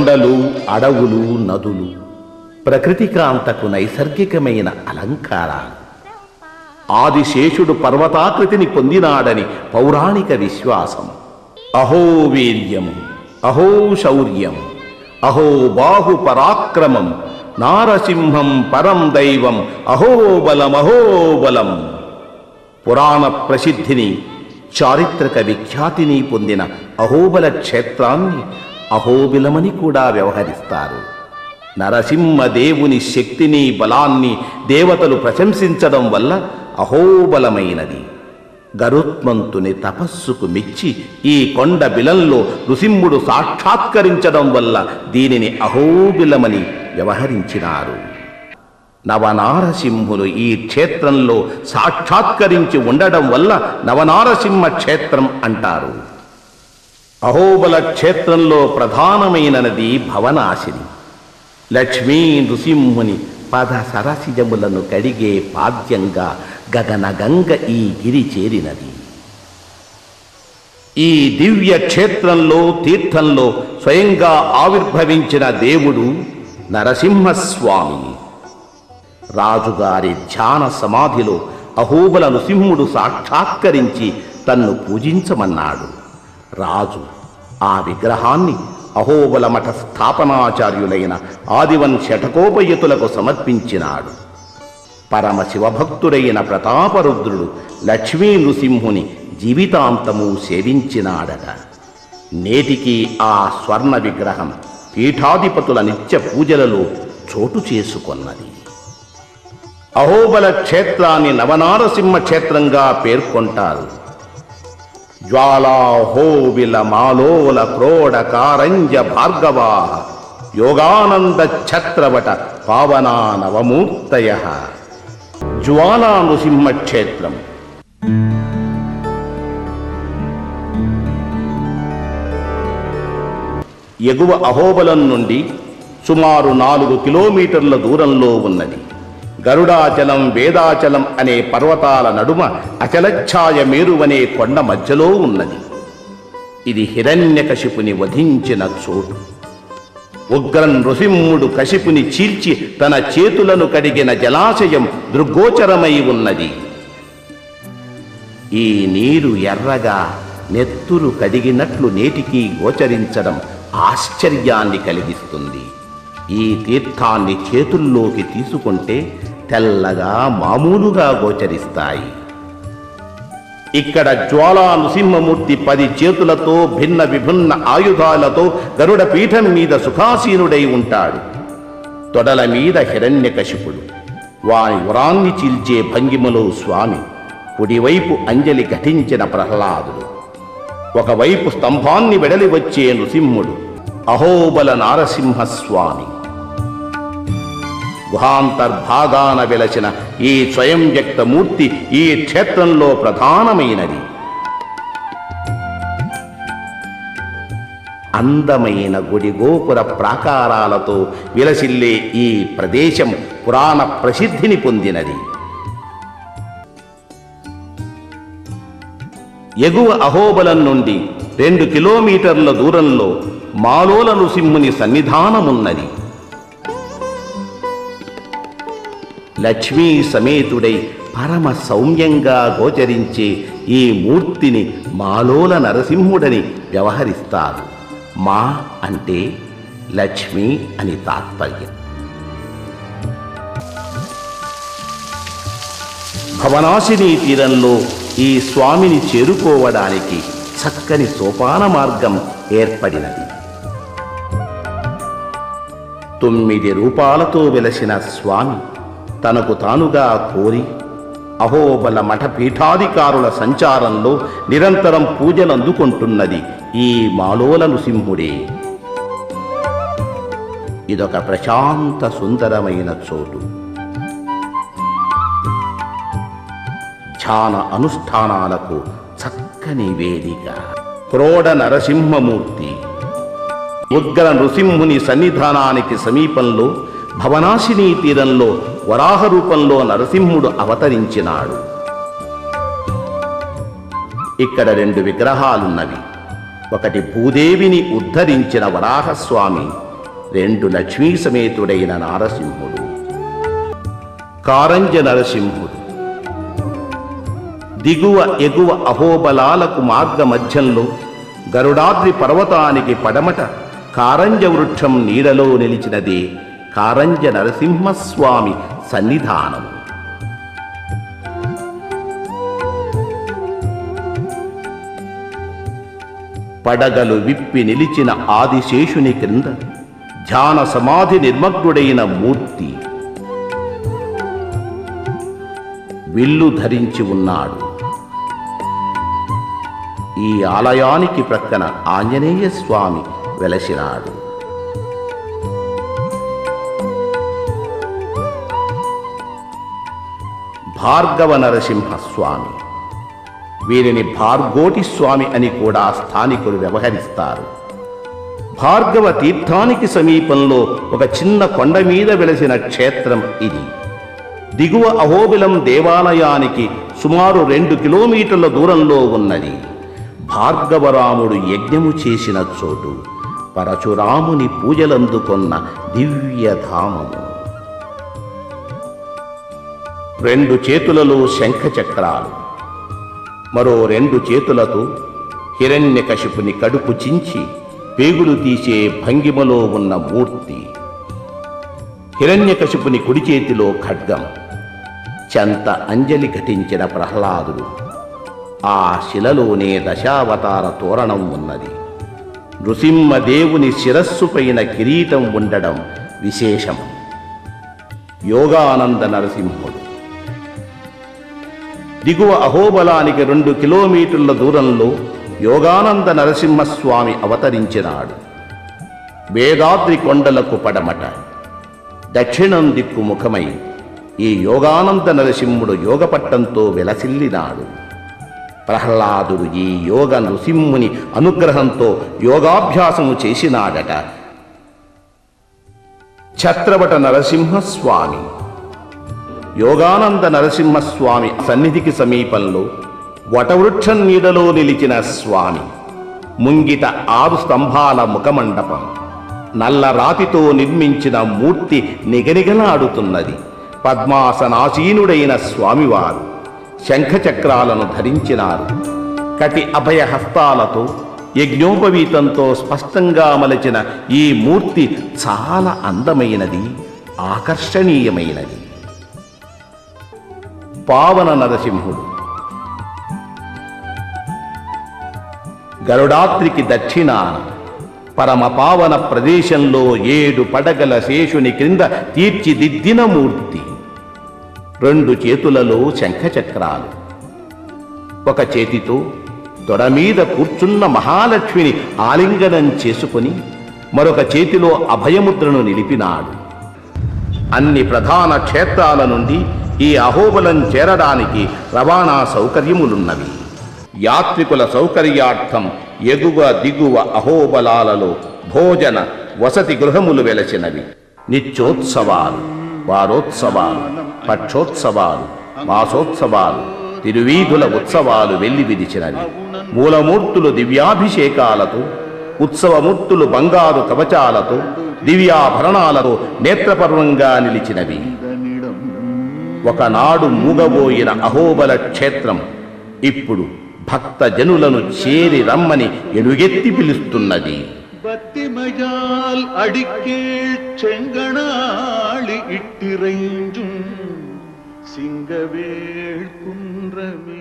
కొండలు అడవులు నదులు. ప్రకృతి కాంతకు నైసర్గికమైన అలంకారాలు. ఆదిశేషుడు పర్వతాకృతిని పొందినాడని పౌరాణిక విశ్వాసం. అహో వీర్యం అహో శౌర్యం అహో బాహు పరాక్రమం నారసింహం పరం దైవం అహోబలం అహోబలం పురాణ ప్రసిద్ధిని చారిత్రక విఖ్యాతిని పొందిన అహోబల క్షేత్రాన్ని అహోబిలమని కూడా వ్యవహరిస్తారు. నరసింహదేవుని శక్తిని బలాన్ని దేవతలు ప్రశంసించడం వల్ల అహోబలమైనది. గరుత్మంతుని తపస్సుకు మెచ్చి ఈ కొండ బిలంలో నృసింహుడు సాక్షాత్కరించడం వల్ల దీనిని అహోబిలమని వ్యవహరించినారు. నవనారసింహులు ఈ క్షేత్రంలో సాక్షాత్కరించి ఉండడం వల్ల నవనారసింహ క్షేత్రం అంటారు. అహోబల క్షేత్రంలో ప్రధానమైన నది భవనాశిని. లక్ష్మీ నృసింహుని పద సరసిజములను కడిగే పాద్యంగా గగనగంగ ఈ గిరి చేరినది. ఈ దివ్య క్షేత్రంలో తీర్థంలో స్వయంగా ఆవిర్భవించిన దేవుడు నరసింహస్వామి. రాజుగారి ధ్యాన సమాధిలో అహోబల నృసింహుడు సాక్షాత్కరించి తన్ను పూజించమన్నాడు. రాజు. ఆ విగ్రహాన్ని అహోబల మఠ స్థాపనాచార్యులైన ఆదివన్ శటకోపయతులకు సమర్పించినాడు. పరమశివభక్తుడైన ప్రతాపరుద్రుడు లక్ష్మీ నృసింహుని జీవితాంతము సేవించినాడట. నేటికి ఆ స్వర్ణ విగ్రహం పీఠాధిపతుల నిత్య పూజలలో చోటు చేసుకొన్నది. అహోబల క్షేత్రాన్ని నవనారసింహ క్షేత్రంగా పేర్కొంటారు. జ్వాలాహోవిల మాలోల క్రోడ కారంజ భార్గవా యోగానంద ఛత్రవట పావనా నవమూర్తయ జ్వాలా ఎగువ అహోబలం నుండి సుమారు నాలుగు కిలోమీటర్ల దూరంలో ఉన్నది. గరుడాచలం వేదాచలం అనే పర్వతాల నడుమ అచలఛాయ మేరువనే కొండ మధ్యలో ఉన్నది. ఇది హిరణ్యకశిపుని వధించిన చోటు. ఉగ్ర నృసింహుడు కశిపుని చీల్చి తన చేతులను కడిగిన జలాశయం దృగ్గోచరమై ఉన్నది. ఈ నీరు ఎర్రగా నెత్తులు కడిగినట్లు నేటికి గోచరించడం ఆశ్చర్యాన్ని కలిగిస్తుంది. ఈ తీర్థాన్ని చేతుల్లోకి తీసుకుంటే తెల్లగా మామూలుగా గోచరిస్తాయి. ఇక్కడ జ్వాలా నృసింహమూర్తి పది చేతులతో భిన్న విభిన్న ఆయుధాలతో గరుడ పీఠం మీద సుఖాసీనుడై ఉంటాడు. తొడల మీద హిరణ్యకశిపుడు వాని ఉరాన్ని చీల్చే భంగిమలో స్వామి కుడివైపు అంజలి ఘటించిన ప్రహ్లాదుడు. ఒకవైపు స్తంభాన్ని వెడలి వచ్చే నృసింహుడు అహోబల నారసింహస్వామి. గుహాంతర్భాగాన వెలసిన ఈ స్వయం వ్యక్తమూర్తి ఈ క్షేత్రంలో ప్రధానమైనది. అందమైన గుడి గోపుర ప్రాకారాలతో విలసిల్లే ఈ ప్రదేశం పురాణ ప్రసిద్ధిని పొందినది. ఎగువ అహోబలం నుండి రెండు కిలోమీటర్ల దూరంలో మాలోల నృసింహుని సన్నిధానమున్నది. లక్ష్మీ సమేతుడై పరమ సౌమ్యంగా గోచరించే ఈ మూర్తిని మాలోల నరసింహుడని వ్యవహరిస్తారు. మా అంటే లక్ష్మి అని తాత్పర్యం. భవనాశిని తీరంలో ఈ స్వామిని చేరుకోవడానికి చక్కని సోపాన మార్గం ఏర్పడినది. తొమ్మిది రూపాలతో వెలసిన స్వామి తనకు తానుగా కోరి అహోబల మఠ పీఠాధికారుల సంచారంలో నిరంతరం పూజలు అందుకుంటున్నది ఈ మాలోల నృసింహుడే ఇదొక ప్రశాంత సుందరమైన చోటు. ధ్యాన అనుష్ఠానాలకు చక్కని వేదిక. క్రోడ నరసింహమూర్తి. ఉగ్ర నృసింహుని సన్నిధానానికి సమీపంలో భవనాశిని తీరంలో వరాహ రూపంలో నరసింహుడు అవతరించినాడు. ఇక్కడ రెండు విగ్రహాలున్నవి. ఒకటి భూదేవిని ఉద్ధరించిన వరాహస్వామి రెండు లక్ష్మీ సమేతుడైన నారసింహుడు. కారంజ నరసింహుడు. దిగువ ఎగువ అహోబలాలకు మార్గ మధ్యంలో గరుడాద్రి పర్వతానికి పడమట కారంజ వృక్షం నీడలో నిలిచినదే కారంజ నరసింహస్వామి సన్నిధానం. పడగలు విప్పి నిలిచిన ఆదిశేషుని క్రింద ధ్యాన సమాధి నిర్మగ్నుడైన మూర్తి విల్లు ధరించి ఉన్నాడు. ఈ ఆలయానికి ప్రక్కన ఆంజనేయ స్వామి వెలసినాడు భార్గవ నరసింహస్వామి. వీరిని భార్గోటి స్వామి అని కూడా స్థానికులు వ్యవహరిస్తారు. భార్గవ తీర్థానికి సమీపంలో ఒక చిన్న కొండ మీద వెలసిన క్షేత్రం ఇది. దిగువ అహోబిలం దేవాలయానికి సుమారు రెండు కిలోమీటర్ల దూరంలో ఉన్నది. భార్గవరాముడు యజ్ఞము చేసిన చోటు. పరశురాముని పూజలందుకొన్న దివ్యధామము. రెండు చేతులలో శంఖ చక్రాలు మరో రెండు చేతులతో హిరణ్యకశిపుని కడుపు చించి పేగులు తీసే భంగిమలో ఉన్న మూర్తి. హిరణ్యకశిపుని కుడి చేతిలో ఖడ్గం. చెంత అంజలి ఘటించిన ప్రహ్లాదుడు. ఆ శిలలోనే దశావతార తోరణం ఉన్నది. నృసింహదేవుని శిరస్సుపైన కిరీటం ఉండడం విశేషం. యోగానంద నరసింహుడు. దిగువ అహోబలానికి రెండు కిలోమీటర్ల దూరంలో యోగానంద నరసింహస్వామి అవతరించినాడు. వేదాద్రి కొండలకు పడమట. దక్షిణం దిక్కు ముఖమై ఈ యోగానంద నరసింహుడు యోగపట్టంతో వెలసిల్లినాడు. ప్రహ్లాదుడు ఈ యోగ నృసింహుని అనుగ్రహంతో యోగాభ్యాసము చేసినాడట. ఛత్రవట నరసింహస్వామి. యోగానంద నరసింహస్వామి సన్నిధికి సమీపంలో వటవృక్షం నీడలో నిలిచిన స్వామి ముంగిట ఆరు స్తంభాల ముఖమండపం నల్ల రాతితో నిర్మించిన మూర్తి నిగనిగలాడుతున్నది. పద్మాసనాసీనుడైన స్వామివారు శంఖచక్రాలను ధరించినారు. కటి అభయ హస్తాలతో యజ్ఞోపవీతంతో స్పష్టంగా మలచిన ఈ మూర్తి చాలా అందమైనది ఆకర్షణీయమైనది. పావన నరసింహుడు. గరుడాత్రికి దక్షిణాన పరమ పావన ప్రదేశంలో ఏడు పడగల శేషుని క్రింద తీర్చిదిద్దిన మూర్తి రెండు చేతులలో శంఖచక్రాలు. ఒక చేతితో తొడ మీద కూర్చున్న మహాలక్ష్మిని ఆలింగనం చేసుకుని మరొక చేతిలో అభయముద్రను నిలిపినాడు. అన్ని ప్రధాన క్షేత్రాల నుండి ఈ అహోబలం చేరడానికి రవాణా సౌకర్యములున్నవి. యాత్రికుల సౌకర్యార్థం ఎగువ దిగువ అహోబలాలలో భోజన వసతి గృహములు వెలచినవి నిత్యోత్సవాలు వారోత్సవాలు పక్షోత్సవాలు మాసోత్సవాలు తిరువీధుల ఉత్సవాలు వెళ్ళి విదిచినవి మూలమూర్తులు దివ్యాభిషేకాలతో ఉత్సవమూర్తులు బంగారు కవచాలతో దివ్యాభరణాలతో నేత్రపర్వంగా నిలిచినవి. ఒకనాడు మూగబోయిన అహోబల క్షేత్రం ఇప్పుడు భక్త జనులను చేరి రమ్మని ఎలుగెత్తి పిలుస్తున్నది பத்திமையால் அடிக்கீழ் செங்கணாளி இட்டிறைஞ்சும் சிங்கவேள் குன்றமே